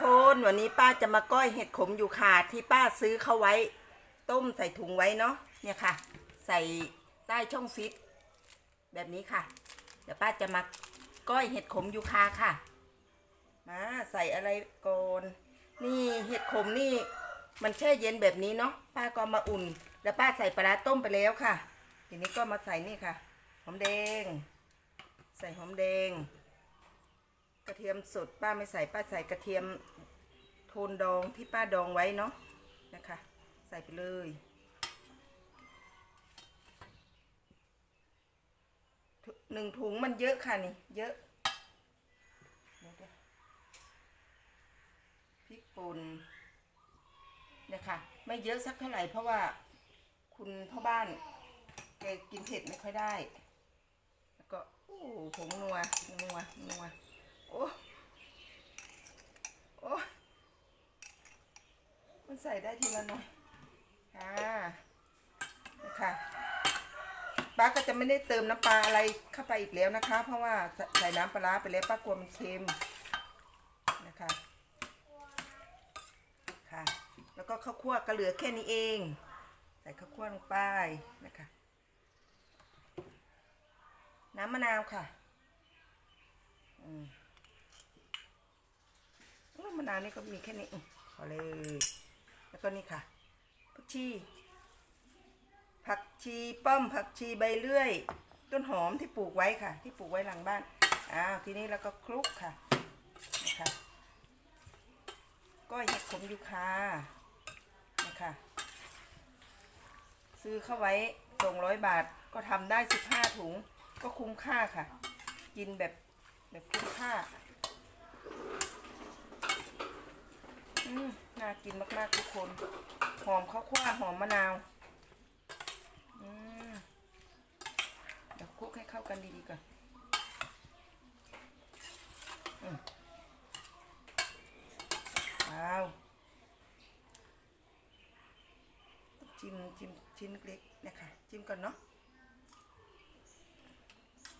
คนวันนี้ป้าจะมาก้อยเห็ดขมอยู่ค่ะที่ป้าซื้อเข้าไว้ ต้มใส่ถุงไว้เนาะเนี่ยค่ะ ใส่ใต้ช่องฟิตแบบนี้ค่ะ เดี๋ยวป้าจะมาก้อยเห็ดขมยูคาค่ะ มาใส่อะไรก่อนนี่เห็ดขมนี่ มันแช่เย็นแบบนี้เนาะป้าก็มาอุ่น แล้วป้าใส่ปลาต้มไปแล้วค่ะ ทีนี้ก็มาใส่นี่ค่ะ หอมแดง ใส่หอมแดง ทียมสดป้าไม่ใส่ป้าใส่กระเทียมโทนดองที่ป้าดองไว้เนาะนะคะ ใส่ไปเลยหนึ่งถุงมันเยอะค่ะนี่ เยอะพริกป่นนี่ยค่ะไม่เยอะสักเท่าไหร่เพราะว่าคุณพ่อบ้านแกกินเผ็ดไม่ค่อยได้ แล้วก็โอ้ผงนัวนัวนัวโอ้โอ้มัน ใส่ได้ทีละหน่อยค่ะนะคะป้าก็จะไม่ได้เติมน้ำปลาอะไรเข้าไปอีกแล้วนะคะ เพราะว่าใส่น้ำปลาร้าไปแล้วป้ากลัวมันเค็มนะคะค่ะ แล้วก็ข้าวคั่วก็เหลือแค่นี้เอง ใส่ข้าวคั่วลงไปนะคะ น้ำมะนาวค่ะอืมมะนาวนี่ก็มีแค่นี้พอเลย แล้วก็นี่ค่ะผักชี ผักชีป้อมผักชีใบเลื่อย ต้นหอมที่ปลูกไว้ค่ะ ที่ปลูกไว้หลังบ้านอ้าวทีนี้แล้วก็คลุกค่ะนะคะก้อยเห็ดขมยูคานะคะซื้อเข้าไว้สองร้อยบาทก็ทำได้สิบห้าถุงก็คุ้มค่าค่ะ กินแบบแบบคุ้มค่า น่ากินมากๆทุกคน หอมข้าวคั่วหอมมะนาวอืมเดี๋ยวคลุกให้เข้ากันดีๆก่อนอืมว้าว จิ้มจิ้มชิ้นเล็กๆนี่ยค่ะจิ้มก่อนเนาะ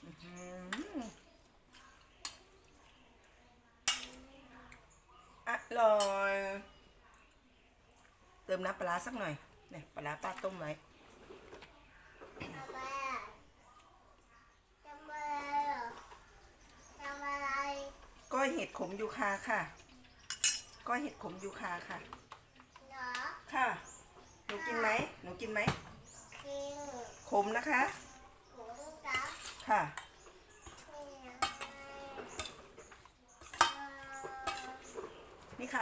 อื้อ หืออร่อยเติมน้ำปลาร้าสักหน่อยเนี่ยปลาร้าป้าต้มไว้ทำอะไรเหรอทำอะไรก้อยเห็ดขมยูคาค่ะ ก้อยเห็ดขมยูคาค่ะเหรอค่ะ หนูกินไหม หนูกินไหมจริงขมนะคะผมจับค่ะ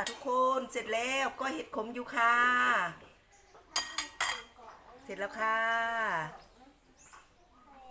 ค่ะทุกคนเสร็จแล้วก็เห็ดขมยูคาเสร็จแล้วค่ะ